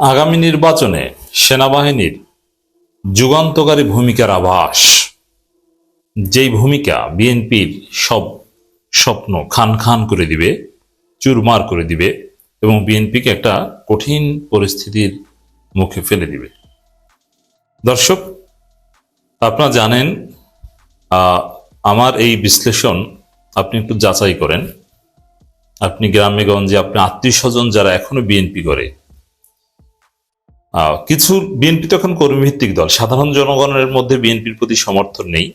আগামী নির্বাচনে সেনাবাহিনীর যুগান্তকারী ভূমিকার আভাস। যেই ভূমিকা বিএনপির সব স্বপ্ন খান খান করে দিবে, চুরমার করে দিবে এবং বিএনপিকে একটা কঠিন পরিস্থিতির মুখে ফেলে দিবে। দর্শক, আপনারা জানেন আমার এই বিশ্লেষণ আপনি একটু যাচাই করেন। আপনি গ্রামে গঞ্জে আপনি আত্মীয় স্বজন যারা এখনও বিএনপি করে কিছু বিএনপি তো এখন কর্মীভিত্তিক দল। সাধারণ জনগণের মধ্যে বিএনপির প্রতি সমর্থন নেই,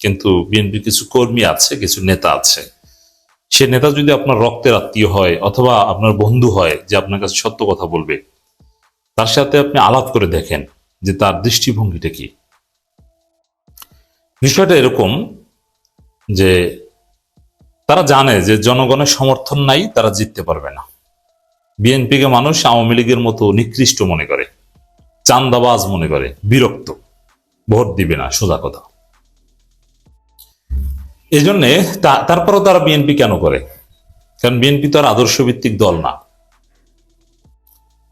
কিন্তু বিএনপির কিছু কর্মী আছে, কিছু নেতা আছে। সে নেতা যদি আপনার রক্তের আত্মীয় হয় অথবা আপনার বন্ধু হয় যে আপনার কাছে সত্য কথা বলবে, তার সাথে আপনি আলাপ করে দেখেন যে তার দৃষ্টিভঙ্গিটা কি। বিষয়টা এরকম যে তারা জানে যে জনগণের সমর্থন নাই, তারা জিততে পারবে না। বিএনপিকে মানুষ আওয়ামী লীগের মতো নিকৃষ্ট মনে করে। চান্দাবাজ মনে করে, বিরক্ত। ভোট দিবে না, সোজা কথা। এই জন্যে তারপরও তারা বিএনপি কেন করে? কারণ বিএনপি তো আর আদর্শ ভিত্তিক দল না।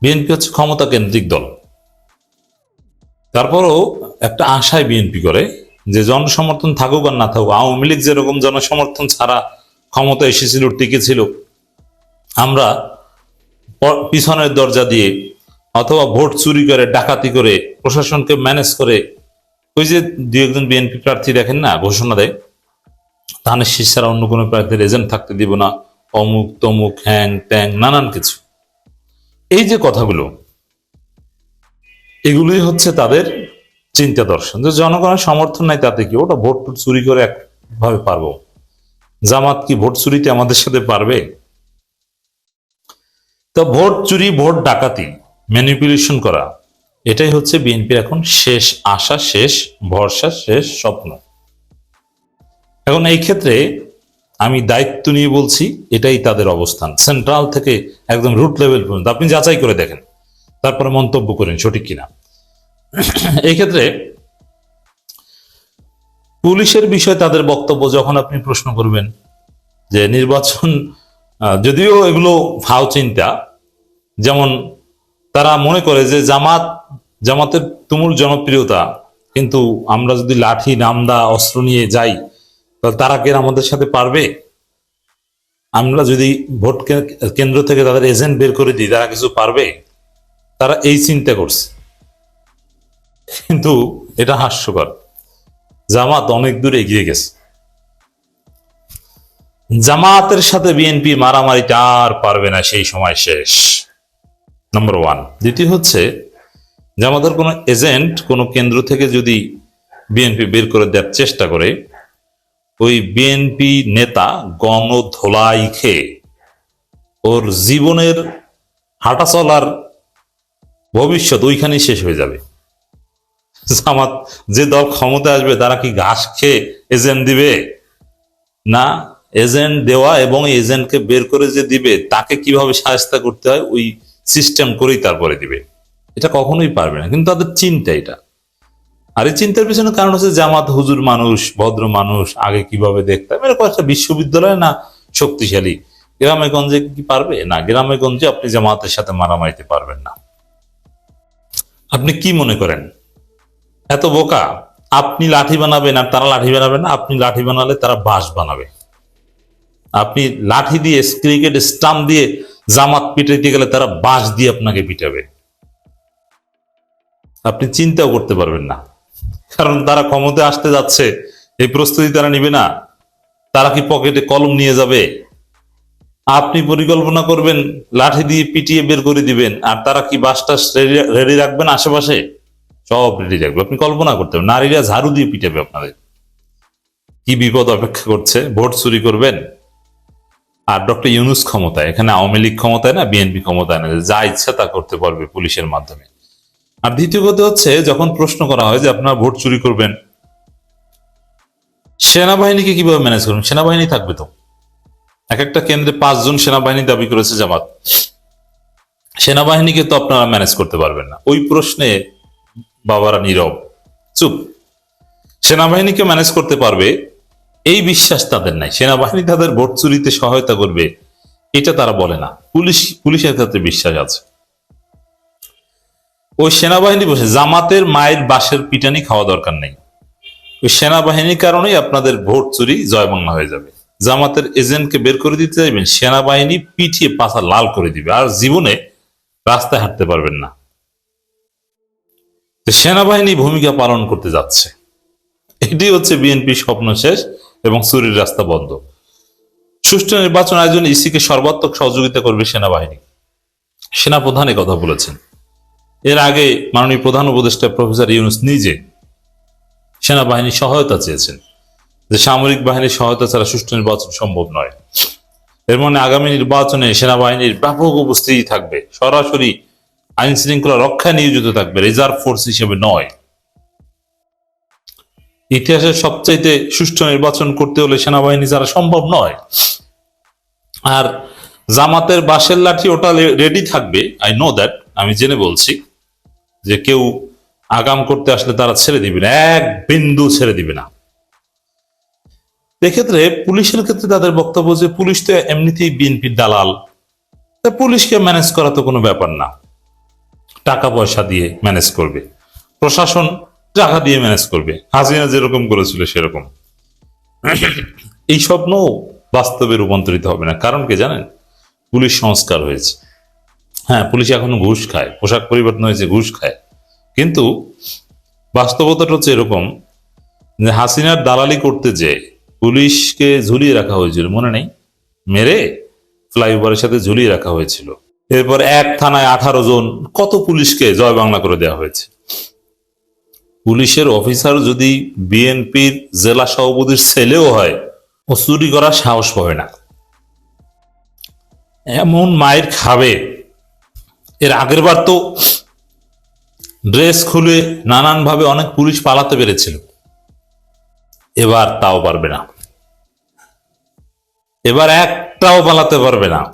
বিএনপি হচ্ছে ক্ষমতা কেন্দ্রিক দল। তারপরও একটা আশায় বিএনপি করে যে জনসমর্থন থাকুক আর না থাকুক, আওয়ামী লীগ যেরকম জনসমর্থন ছাড়া ক্ষমতা এসেছিল টিকেছিল আমরা প- পিছনের দরজা দিয়ে অথবা ভোট চুরি করে, ডাকাতি করে, প্রশাসনকে ম্যানেজ করে, ওই যে দু একজন বিএনপি প্রার্থী দেখেন না, ঘোষণা দেয় ধানের শীষ অন্য কোনো প্রার্থীর এজেন্ট থাকতে দিব না, অমুক, তমুক, হ্যাং ট্যাং নানান কিছু। এই যে কথাগুলো, এগুলোই হচ্ছে তাদের চিন্তা দর্শন। যে জনগণের সমর্থন নাই তাতে কি? ওটা ভোট চুরি করে একভাবে পারব। জামাত কি ভোট চুরিতে আমাদের সাথে পারবে? তো ভোট চুরি, ভোট ডাকাতি ম্যানিপুলেশন করা। এটাই হচ্ছে বিএনপির এখন শেষ আশা, শেষ ভরসা, শেষ স্বপ্ন। এখন এই ক্ষেত্রে আমি দায়িত্ব নিয়ে বলছি, এটাই তাদের অবস্থান। সেন্ট্রাল থেকে একদম রুট লেভেল পর্যন্ত। আপনি যাচাই করে দেখেন। তারপরে মন্তব্য করেন, সঠিক কিনা। এই ক্ষেত্রে পুলিশের বিষয়ে তাদের বক্তব্য যখন আপনি প্রশ্ন করবেন, যে নির্বাচন যদিও এগুলো ভাও চিন্তা যেমন তারা মনে করে যে জামাত, জামাতের তুমুল জনপ্রিয়তা। কিন্তু আমরা যদি লাঠি, নামদা, অস্ত্র নিয়ে যাই তারা কে আমাদের সাথে পারবে? আমরা যদি ভোট কেন্দ্র থেকে তাদের এজেন্ট বের করে দিই, তারা কিছু পারবে? তারা এই চিন্তা করছে। কিন্তু এটা হাস্যকর। জামাত অনেক দূর এগিয়ে গেছে। জামাতের সাথে বিএনপি মারামারিটা আর পারবে না, সেই সময় শেষ। নম্বর ওয়ান দ্বিতীয় হচ্ছে যে আমাদের কোনো এজেন্ট কোনো কেন্দ্র থেকে যদি বিএনপি বের করে দেওয়ার চেষ্টা করে, ওই বিএনপি নেতা গণ ধোলাই খেয়ে ওর জীবনের হাঁটা চলার ভবিষ্যৎ ওইখানেই শেষ হয়ে যাবে। জামাত যে দল ক্ষমতা আসবে তারা কি ঘাস খেয়ে এজেন্ট দিবে? না এজেন্ট দেওয়া এবং এজেন্টকে বের করে যে দিবে, তাকে কীভাবে সাহায্য করতে হয় ওই সিস্টেম করেই তারপরে দিবে। এটা কখনোই পারবে না। কিন্তু তাদের চিন্তা এটা। আর এই চিন্তার পিছনে কারণ হচ্ছে জামাত হুজুর মানুষ, ভদ্র মানুষ, আগে কীভাবে দেখতে হবে এরকম একটা বিশ্ববিদ্যালয় না শক্তিশালী। গ্রামে গঞ্জে কি পারবে? না গ্রামে গঞ্জে আপনি জামাতের সাথে মারামারিতে পারবেন না। আপনি কি মনে করেন? এত বোকা, আপনি লাঠি বানাবেন আর তারা লাঠি বানাবে না, আপনি লাঠি বানালে তারা বাঁশ বানাবে। আপনি লাঠি দিয়ে ক্রিকেট স্টাম্প দিয়ে জামাত পিটাইতে গেলে তারা বাঁশ দিয়ে আপনাকে পিটাবে। আপনি চিন্তাও করতে পারবেন না। কারণ তারা ক্ষমতায় আসতে যাচ্ছে, এই প্রস্তুতি তারা নিবে না। তারা কি পকেটে কলম নিয়ে যাবে? আপনি পরিকল্পনা করবেন, লাঠি দিয়ে পিটিয়ে বের করে দিবেন, আর তারা কি বাসটা রেডি রাখবেন আশেপাশে? সব রেডি রাখবে। আপনি কল্পনা করতে পারেন নারীরা ঝাড়ু দিয়ে পিটাবে আপনাদের। কি বিপদ অপেক্ষা করছে? ভোট চুরি করবেন? আর ডক্টর ইউনুস ক্ষমতায়, এখানে আওয়ামী লীগ ক্ষমতায় না, বিএনপি ক্ষমতায় না, যা ইচ্ছা তা করতে পারবে পুলিশের মাধ্যমে। আর দ্বিতীয় কথা হচ্ছে, যখন প্রশ্ন করা হয় যে আপনারা ভোট চুরি করবেন, সেনাবাহিনীকে কীভাবে ম্যানেজ করবেন? সেনাবাহিনী থাকবে তো। এক একটা কেন্দ্রে পাঁচজন সেনাবাহিনী দাবি করেছে জামাত। সেনাবাহিনীকে তো আপনারা ম্যানেজ করতে পারবেন না। ওই প্রশ্নে বাবারা নীরব। চুপ। সেনাবাহিনীকে ম্যানেজ করতে পারবে এই বিশ্বাস তাদের নাই। সেনাবাহিনী তাদের ভোট চুরিতে সহায়তা করবে, এটা তারা বলে না। পুলিশ, পুলিশের ক্ষেত্রে বিশ্বাস আছে। ওই সেনাবাহিনী বসে জামাতের মায়ের বাসের পিটানি খাওয়া দরকার নেই। ওই সেনাবাহিনীর কারণেই আপনাদের ভোট চুরি জয় হয়ে যাবে। জামাতের এজেন্টকে বের করে দিতে চাইবেন, সেনাবাহিনী পিঠিয়ে পাছা লাল করে দিবে, আর জীবনে রাস্তায় হাঁটতে পারবেন না। সেনাবাহিনী ভূমিকা পালন করতে যাচ্ছে। এটি হচ্ছে বিএনপি স্বপ্ন শেষ। এবং চুরির রাস্তা বন্ধ। সুষ্ঠু নির্বাচন আয়োজনে ইসিকে সর্বাত্মক সহযোগিতা করবে সেনাবাহিনী। সেনাপ্রধান কথা বলেছেন। এর আগে মাননীয় প্রধান উপদেষ্টা প্রফেসর ইউনুস নিজে সেনাবাহিনীর সহায়তা চেয়েছেন যে সামরিক বাহিনীর সহায়তা ছাড়া সুষ্ঠু নির্বাচন সম্ভব নয়। এর মানে আগামী নির্বাচনে সেনাবাহিনীর ব্যাপক উপস্থিতি থাকবে। সরাসরি আইন শৃঙ্খলা রক্ষায় নিয়োজিত থাকবে রিজার্ভ ফোর্স হিসেবে নয়। ইতিহাসের সবচাইতে সুষ্ঠু নির্বাচন করতে হলে সেনাবাহিনী ছাড়া সম্ভব নয়। আর জামাতের বাঁশের লাঠি ওটা রেডি থাকবে আই নো দ্যাট আমি জেনে বলছি, যে কেউ আগাম করতে আসলে তারা ছেড়ে দিবে না, এক বিন্দু ছেড়ে দিবে না। এক্ষেত্রে পুলিশের ক্ষেত্রে তাদের বক্তব্য যে পুলিশ তো এমনিতেই বিএনপির দালাল, তা পুলিশকে ম্যানেজ করা তো কোনো ব্যাপার না। টাকা পয়সা দিয়ে ম্যানেজ করবে। প্রশাসন টাকা দিয়ে ম্যানেজ করবে। হাসিনা যেরকম করেছিল সেরকম। এই স্বপ্ন বাস্তবে রূপান্তরিত হবে না। কারণ কি জানেন? পুলিশ সংস্কার হয়েছে। হ্যাঁ পুলিশ এখনও ঘুষ খায়। পোশাক পরিবর্তন হয়েছে, ঘুষ খায়। কিন্তু বাস্তবতাটা হচ্ছে এরকম যে হাসিনার দালালি করতে যে পুলিশকে ঝুলিয়ে রাখা হয়েছিল। মনে নেই? মেরে ফ্লাইওভারের সাথে ঝুলিয়ে রাখা হয়েছিল। এরপর এক থানায় আঠারো জন কত পুলিশকে জয় বাংলা করে দেওয়া হয়েছে? পুলিশের অফিসার যদি বিএনপির জেলা সভাপতির ছেলেও হয়, ও চুরি করার সাহস পাবে না। এমন মায়ের খাবে। এর আগের বার তো ড্রেস খুলে নানানভাবে অনেক পুলিশ পালাতে পেরেছিল। এবার তাও পারবে না। এবার একটাও পালাতে পারবে না।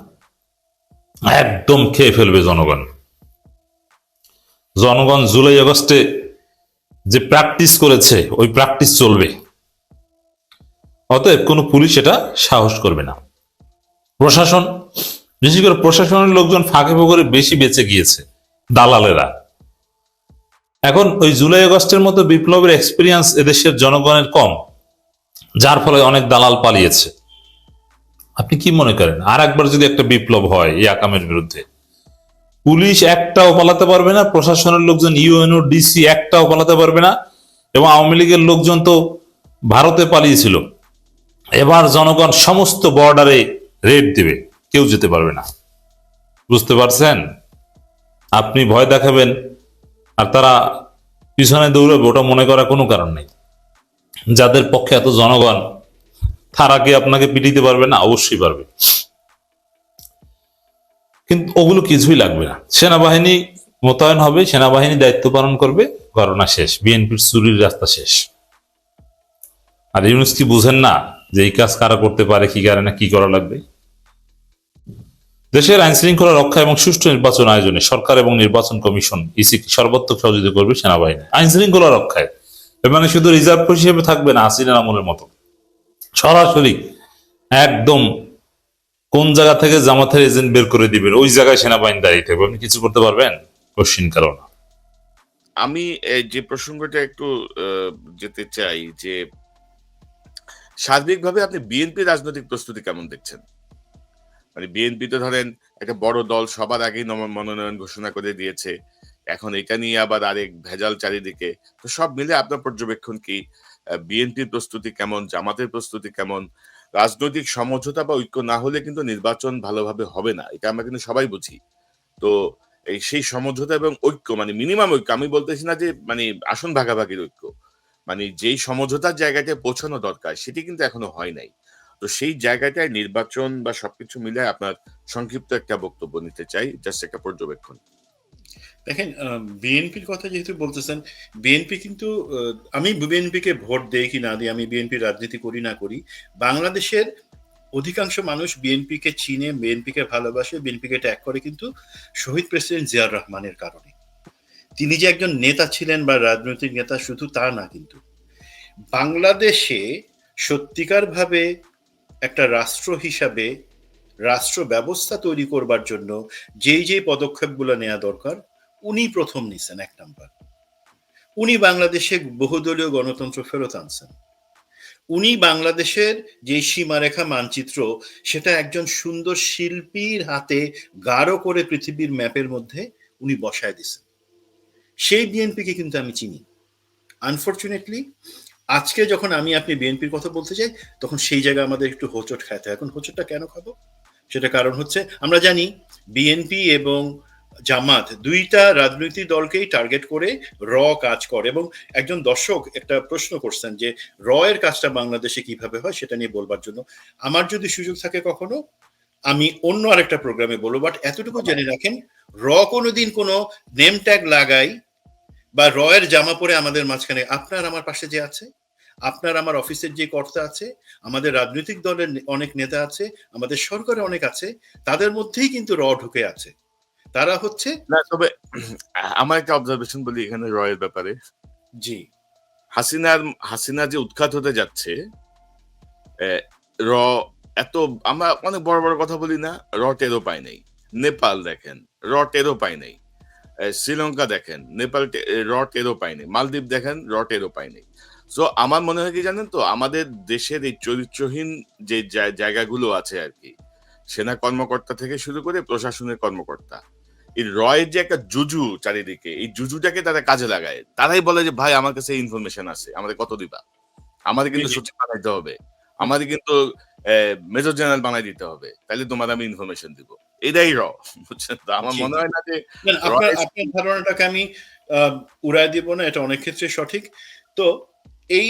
একদম খেয়ে ফেলবে জনগণ। জনগণ জুলাই আগস্টে যে প্র্যাকটিস করেছে, ওই প্র্যাকটিস চলবে। অতএব কোনো পুলিশ এটা সাহস করবে না। প্রশাসন, বিশেষ করে প্রশাসনের লোকজন ফাঁকে ফোকরে বেশি বেঁচে গিয়েছে, দালালেরা। এখন ওই জুলাই আগস্টের মতো বিপ্লবের এক্সপিরিয়েন্স এদেশের জনগণের কম, যার ফলে অনেক দালাল পালিয়েছে। আপনি কি মনে করেন? আর একবার যদি একটা বিপ্লব হয় এই আকামের বিরুদ্ধে। পুলিশ একটাও পালাতে পারবে না, প্রশাসনের লোকজন ইউএনও, ডিসি একটাও পালাতে পারবে না, এবং আওয়ামী লীগের লোকজন তো ভারতে পালিয়েছিল। এবার জনগণ সমস্ত বর্ডারে রেড দেবে, কেউ যেতে পারবে না। বুঝতে পারছেন? আপনি ভয় দেখাবেন, আর তারা পিছনে দৌড়াবে, ওটা মনে করার কোনো কারণ নেই। যাদের পক্ষে এত জনগণ, তারা কি আপনাকে পিটিতে পারবে না? অবশ্যই পারবে। কিন্তু ওগুলো কিছুই লাগবে না। সেনাবাহিনী মোতায়েন হবে, সেনাবাহিনী দায়িত্ব পালন করবে, ঘটনা শেষ, বিএনপির চুরির রাস্তা শেষ। আর ইউনুস কি বুঝেন না যে এই কাজ কারা করতে পারে, কি কারণে কি করা লাগবে? দেশের আইন শৃঙ্খলা রক্ষা এবং সুষ্ঠু নির্বাচন আয়োজনে সরকার এবং নির্বাচন কমিশন, ইসি সর্বাত্মক সহযোগিতা করবে সেনাবাহিনী? আইন শৃঙ্খলা রক্ষায় মানে শুধু রিজার্ভ হিসেবে থাকবে না, হাসিনার আমলের মতো। সরাসরি একদম কোন জায়গা থেকে জামাতের এজেন্ট বের করে দিবেন? ওই জায়গায় সেনাবাহিনী দাঁড়িয়ে থাকবে। আপনি কিছু করতে পারবেন? কোশ্চিন কারণ। আমি যে প্রসঙ্গটা একটু যেতে চাই যে, সার্বিকভাবে আপনি বিএনপি রাজনৈতিক প্রস্তুতি কেমন দেখছেন? মানে বিএনপি তো ধরেন একটা বড় দল সবার আগেই মনোনয়ন ঘোষণা করে দিয়েছে। এখন এটা নিয়ে আবার আরেক ভেজাল চারিদিকে। তো সব মিলে আপনার পর্যবেক্ষণ কি বিএনপির প্রস্তুতি কেমন? জামাতের প্রস্তুতি কেমন? রাজনৈতিক সমঝোতা বা ঐক্য না হলে কিন্তু নির্বাচন ভালোভাবে হবে না। এটা আমরা কিন্তু সবাই বুঝি। তো এই সেই সমঝোতা এবং ঐক্য মানে মিনিমাম ঐক্য, আমি বলতেছি না যে মানে আসন ভাগাভাগির ঐক্য মানে যেই সমঝোতার জায়গাটায় পৌঁছানো দরকার, সেটি কিন্তু এখনও হয় নাই। তো সেই জায়গাটায় নির্বাচন বা সবকিছু মিলে আপনার সংক্ষিপ্ত একটা বক্তব্য নিতে চাই। জাস্ট একটা পর্যবেক্ষণ। দেখেন বিএনপির কথা যেহেতু বলতেছেন বিএনপি কিন্তু আমি বিএনপিকে ভোট দেই কি না দিই, আমি বিএনপির রাজনীতি করি না করি, বাংলাদেশের অধিকাংশ মানুষ বিএনপিকে চিনে বিএনপিকে ভালোবাসে বিএনপিকে ট্যাগ করে কিন্তু শহীদ প্রেসিডেন্ট জিয়াউর রহমানের কারণে। তিনি যে একজন নেতা ছিলেন বা রাজনৈতিক নেতা, শুধু তা না কিন্তু, বাংলাদেশে সত্যিকারভাবে একটা রাষ্ট্র হিসাবে রাষ্ট্র ব্যবস্থা তৈরি করবার জন্য যেই যেই পদক্ষেপগুলো নেওয়া দরকার উনি প্রথম নিছেন, এক নাম্বার। উনি বাংলাদেশে বহুদলীয় গণতন্ত্র ফেরত আনছেন। উনি বাংলাদেশের যে সীমারেখা মানচিত্র, সেটা একজন সুন্দর শিল্পীর হাতে গাঢ় করে পৃথিবীর ম্যাপের মধ্যে উনি বসায় দিছেন। সেই বিএনপিকে কিন্তু আমি চিনি। আনফর্চুনেটলি আজকে যখন আমি আপনি বিএনপির কথা বলতে চাই তখন সেই জায়গায় আমাদের একটু হোঁচট খাইতে এখন হোঁচটটা কেন খাব? সেটা কারণ হচ্ছে, আমরা জানি বিএনপি এবং জামাত, দুইটা রাজনৈতিক দলকেই টার্গেট করে র কাজ করে। এবং একজন দর্শক একটা প্রশ্ন করছেন যে, র এর কাজটা বাংলাদেশে কীভাবে হয় সেটা নিয়ে বলবার জন্য। আমার যদি সুযোগ থাকে কখনো, আমি অন্য আরেকটা প্রোগ্রামে বলব বাট এতটুকু জেনে রাখেন, র কোনোদিন কোনো নেম ট্যাগ লাগাই বা র এর জামা পরে আমাদের মাঝখানে, আপনার আমার পাশে যে আছে, আপনার আমার অফিসের যে কর্তা আছে, আমাদের রাজনৈতিক দলের অনেক নেতা আছে, আমাদের সরকারে অনেক আছে, তাদের মধ্যেই কিন্তু র ঢুকে আছে। তারা হচ্ছে না তবে আমার একটা অবজারভেশন বলি এখানে রয়ের ব্যাপারে। জি। হাসিনার হাসিনা যে উৎখাত হতে যাচ্ছে র এত আমরা অনেক বড় বড় কথা বলি না র টেরো পাই নাই। নেপাল দেখেন র টেরো পাই নাই। শ্রীলঙ্কা দেখেন নেপাল র টেরো পাই নাই। মালদ্বীপ দেখেন র টেরো পাই নাই। সো আমার মনে হয় কি জানেন তো আমাদের দেশের এই চরিত্রহীন যে জায়গাগুলো আছে আর কি সেনা কর্মকর্তা থেকে শুরু করে প্রশাসনের কর্মকর্তা এই রয়ের যে একটা জুজু চারিদিকে এই জুজুটাকে তারা কাজে লাগায়। তারাই বলে যে ভাই আমার কাছে ইনফরমেশন আছে আমাদের কত দিবা? আমাদের কিন্তু। সচিব বানাইতে হবে। আমাদের কিন্তু মেজর জেনারেল বানাই দিতে হবে। তাহলে তোমার আমি ইনফরমেশন দিব। এটাই র বুঝছেন তো? আমার মনে হয় না যে আপনার আপনার ধারণাটাকে আমি আহ, উড়ায় দিব না এটা অনেক ক্ষেত্রে সঠিক। তো এই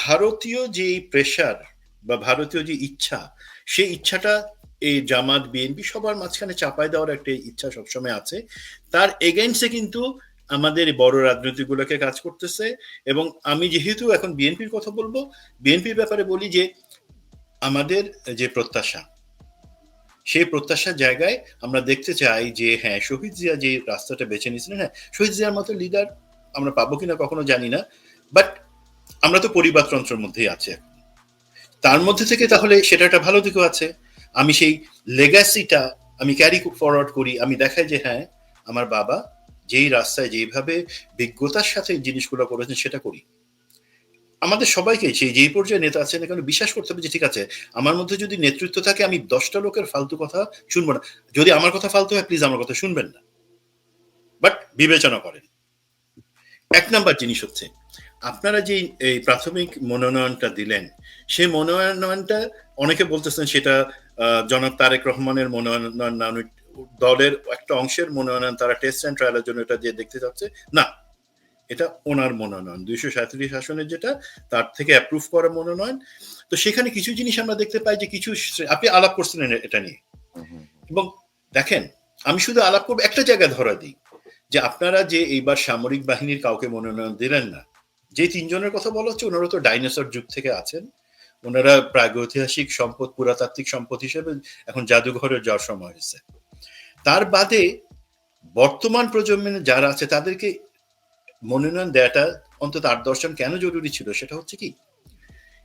ভারতীয় যে প্রেশার বা ভারতীয় যে ইচ্ছা সেই ইচ্ছাটা এই জামাত বিএনপি সবার মাঝখানে চাপাই দেওয়ার একটা ইচ্ছা সবসময় আছে। তার এগেইনস্টে কিন্তু আমাদের বড় রাজনীতিগুলোকে কাজ করতেছে এবং আমি যেহেতু এখন বিএনপির কথা বলব, বিএনপির ব্যাপারে বলি যে আমাদের যে প্রত্যাশা, সেই প্রত্যাশার জায়গায় আমরা দেখতে চাই যে হ্যাঁ শহীদ জিয়া যে রাস্তাটা বেছে নিয়েছিলেন হ্যাঁ শহীদ জিয়ার মতো লিডার আমরা পাবো কিনা কখনো জানি না বাট আমরা তো পরিবারতন্ত্রের মধ্যেই আছে। তার মধ্যে থেকে তাহলে সেটা একটা ভালো দিকও আছে। আমি সেই লেগাসিটা আমি ক্যারি ফরওয়ার্ড করি, আমি দেখাই যে হ্যাঁ আমার বাবা যেই রাস্তায় যেইভাবে বিজ্ঞতার সাথে জিনিসগুলো করেছেন সেটা করি। আমাদের সবাইকে সেই যেই পর্যায়ে নেতা আছেন এখানে বিশ্বাস করতে হবে যে ঠিক আছে, আমার মধ্যে যদি নেতৃত্ব থাকে আমি দশটা লোকের ফালতু কথা শুনব না। যদি আমার কথা ফালতু হয় প্লিজ আমার কথা শুনবেন না। বাট বিবেচনা করেন। এক নাম্বার জিনিস হচ্ছে, আপনারা যে এই প্রাথমিক মনোনয়নটা দিলেন, সেই মনোনয়নটা অনেকে বলতেছেন সেটা জনাব তারেক রহমানের মনোনয়ন দলের একটা অংশের মনোনয়ন, তারা টেস্ট অ্যান্ড ট্রায়ালের জন্য এটা দিয়ে দেখতে চাচ্ছে, না, এটা ওনার মনোনয়ন। দুইশো সাঁত্রিশ আসনের যেটা, তার থেকে অ্যাপ্রুভ করা মনোনয়ন। তো সেখানে কিছু জিনিস আমরা দেখতে পাই যে কিছু আপনি আলাপ করছিলেন এটা নিয়ে। এবং দেখেন, আমি শুধু আলাপ করব, একটা জায়গায় ধরা দিই, যে আপনারা যে এইবার সামরিক বাহিনীর কাউকে মনোনয়ন দিলেন না, যে তিনজনের কথা বলা হচ্ছে, ওনারা তো ডাইনোসর যুগ থেকে আছেন। ওনারা প্রাগৈতিহাসিক সম্পদ, পুরাতাত্ত্বিক সম্পদ হিসেবে এখন জাদুঘরে যাওয়ার সময় হয়েছে। তার বাদে বর্তমান প্রজন্মের যারা আছে, তাদেরকে মনোনয়ন দেয়াটা অন্তত আট দশজন কেন জরুরি ছিল সেটা হচ্ছে কি,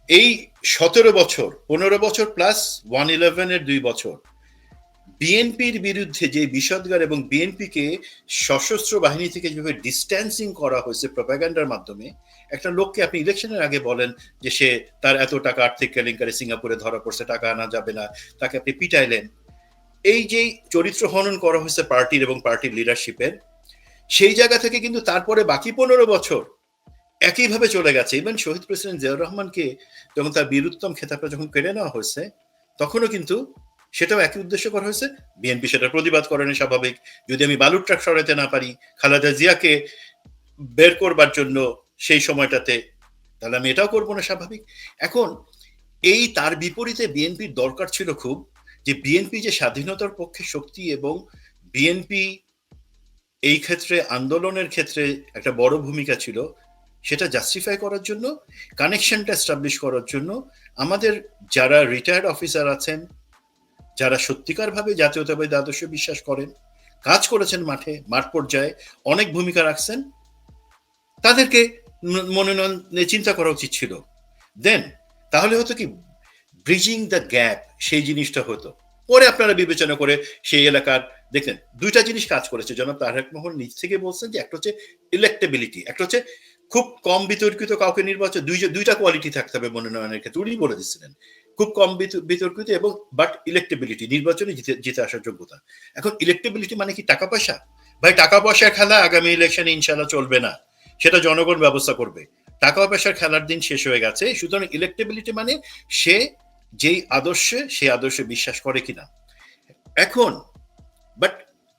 এই সতেরো বছর, পনেরো বছর প্লাস ওয়ান ইলেভেনের দুই বছর বিএনপির বিরুদ্ধে যে বিষদগার এবং বিএনপিকে সশস্ত্র বাহিনী থেকে যেভাবে ডিস্ট্যান্সিং করা হয়েছে প্রপাগান্ডার মাধ্যমে, একটা লোককে আপনি ইলেকশনের আগে বলেন যে সে তার এত টাকা আর্থিক কেলেঙ্কারি সিঙ্গাপুরে ধরা পড়ছে, টাকা আনা যাবে না, তাকে আপনি পিটাইলেন। এই যে চরিত্র হনন করা হয়েছে পার্টির এবং পার্টির লিডারশিপের সেই জায়গা থেকে কিন্তু তারপরে বাকি পনেরো বছর একইভাবে চলে গেছে। ইভেন শহীদ প্রেসিডেন্ট জিয়াউর রহমানকে যখন তার বীরুত্তম খেতাবটা যখন কেড়ে নেওয়া হয়েছে, তখনও কিন্তু সেটাও একই উদ্দেশ্য করা হয়েছে। বিএনপি সেটা প্রতিবাদ করেনি স্বাভাবিক। যদি আমি বালুর ট্রাক সরাতে না পারি, খালেদা জিয়াকে বের করবার জন্য সেই সময়টাতে, তাহলে আমি এটাও করব না স্বাভাবিক। এখন, এই তার বিপরীতে বিএনপির দরকার ছিল খুব যে বিএনপি যে স্বাধীনতার পক্ষে শক্তি এবং বিএনপি এই ক্ষেত্রে আন্দোলনের ক্ষেত্রে একটা বড় ভূমিকা ছিল, সেটা জাস্টিফাই করার জন্য কানেকশনটা এস্টাবলিশ করার জন্য আমাদের যারা রিটায়ার্ড অফিসার আছেন যারা সত্যিকারভাবে জাতীয়তাবাদী আদর্শ বিশ্বাস করেন, কাজ করেছেন মাঠে, মাঠ পর্যায়ে অনেক ভূমিকা রাখছেন, তাদেরকে মনোনয়ন চিন্তা করা উচিত ছিল। দেন তাহলে হতো কি ব্রিজিং দ্য গ্যাপ সেই জিনিসটা হতো। পরে আপনারা বিবেচনা করে সেই এলাকার দেখেন দুইটা জিনিস কাজ করেছে। জনাব তারেক মোহন নিজ থেকে বলছেন যে একটা হচ্ছে ইলেক্টেবিলিটি একটা হচ্ছে খুব কম বিতর্কিত কাউকে নির্বাচন দুই দুইটা কোয়ালিটি থাকতে হবে মনোনয়নের ক্ষেত্রে। উনি বলে দিচ্ছিলেন। খুব কম বিত- বিতর্কিত এবং বাট ইলেকটেবিলিটি নির্বাচনে জিতে আসার যোগ্যতা। এখন ইলেকটেবিলিটি মানে কি টাকা পয়সা? ভাই, টাকা পয়সার খেলা আগামী ইলেকশনে ইনশাল্লাহ চলবে না। সেটা জনগণ ব্যবস্থা করবে। টাকা পয়সার খেলার দিন শেষ হয়ে গেছে, সুতরাং ইলেকটেবিলিটি মানে সে যেই আদর্শে, সেই আদর্শে বিশ্বাস করে কিনা। এখন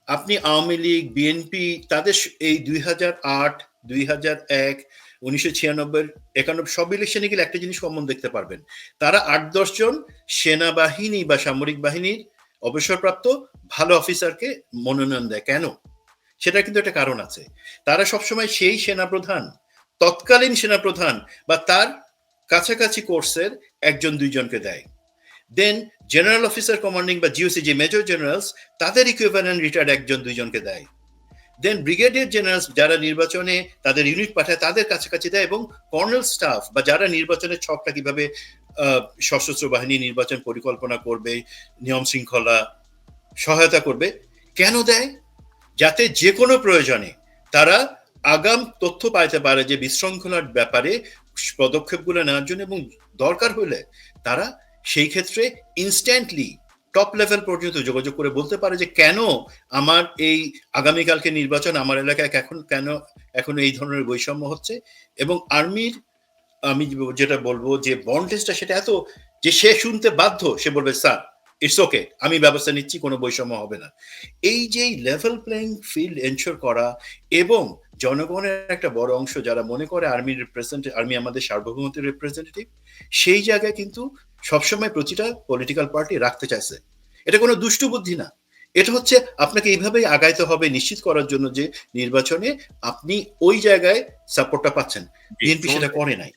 আপনি আওয়ামী লীগ বিএনপি তাদের এই দুই হাজার আট, দুই হাজার এক, উনিশশো ছিয়ানব্বই, একানব্বই, সব ইলেকশনে গেলে একটা জিনিস কমন দেখতে পারবেন। তারা আট দশজন সেনাবাহিনী বা সামরিক বাহিনীর অবসরপ্রাপ্ত ভালো অফিসারকে মনোনয়ন দেয়। কেন? সেটা কিন্তু একটা কারণ আছে। তারা সবসময় সেই সেনাপ্রধান, তৎকালীন সেনাপ্রধান বা তার কাছাকাছি কোর্সের একজন, দুইজনকে দেয়। দেন জেনারেল অফিসার কমান্ডিং বা জিওসি যে মেজর জেনারেলস তাদের ইকুইভ্যালেন্ট রিটায়ার্ড একজন, দুইজনকে দেয়। দেন ব্রিগেডিয়ার জেনারেলস যারা নির্বাচনে তাদের ইউনিট পাঠায়, তাদের কাছাকাছি দেয় এবং কর্নেল স্টাফ বা যারা নির্বাচনের ছকটা কীভাবে সশস্ত্র বাহিনী নির্বাচন পরিকল্পনা করবে, নিয়ম শৃঙ্খলা, সহায়তা করবে, কেন দেয়? যাতে যে কোনো প্রয়োজনে তারা আগাম তথ্য পাইতে পারে যে বিশৃঙ্খলার ব্যাপারে পদক্ষেপগুলো নেওয়ার জন্য এবং দরকার হলে তারা সেই ক্ষেত্রে ইনস্ট্যান্টলি টপ লেভেল পর্যন্ত যোগাযোগ করে বলতে পারে যে, কেন আমার এই আগামীকালকে নির্বাচন আমার এলাকায় এখন কেন এখন এই ধরনের বৈষম্য হচ্ছে? এবং আর্মির, আমি যেটা বলব যে বন্ডেজটা সেটা এত যে, সে শুনতে বাধ্য, সে বলবে, স্যার ইটস ওকে আমি ব্যবস্থা নিচ্ছি, কোনো বৈষম্য হবে না। এই যে লেভেল প্লেইং ফিল্ড এনশোর করা এবং জনগণের একটা বড় অংশ যারা মনে করে আর্মির রিপ্রেজেন্ট আর্মি আমাদের সার্বভৌমত্বের রিপ্রেজেন্টেটিভ সেই জায়গায় কিন্তু সবসময় প্রতিটা পলিটিক্যাল পার্টি রাখতে চাইছে। এটা কোনো দুষ্টু বুদ্ধি না। এটা হচ্ছে আপনাকে এইভাবেই আগাইতে হবে নিশ্চিত করার জন্য যে নির্বাচনে আপনি ওই জায়গায় সাপোর্টটা পাচ্ছেন। বিএনপি সেটা করে নাই।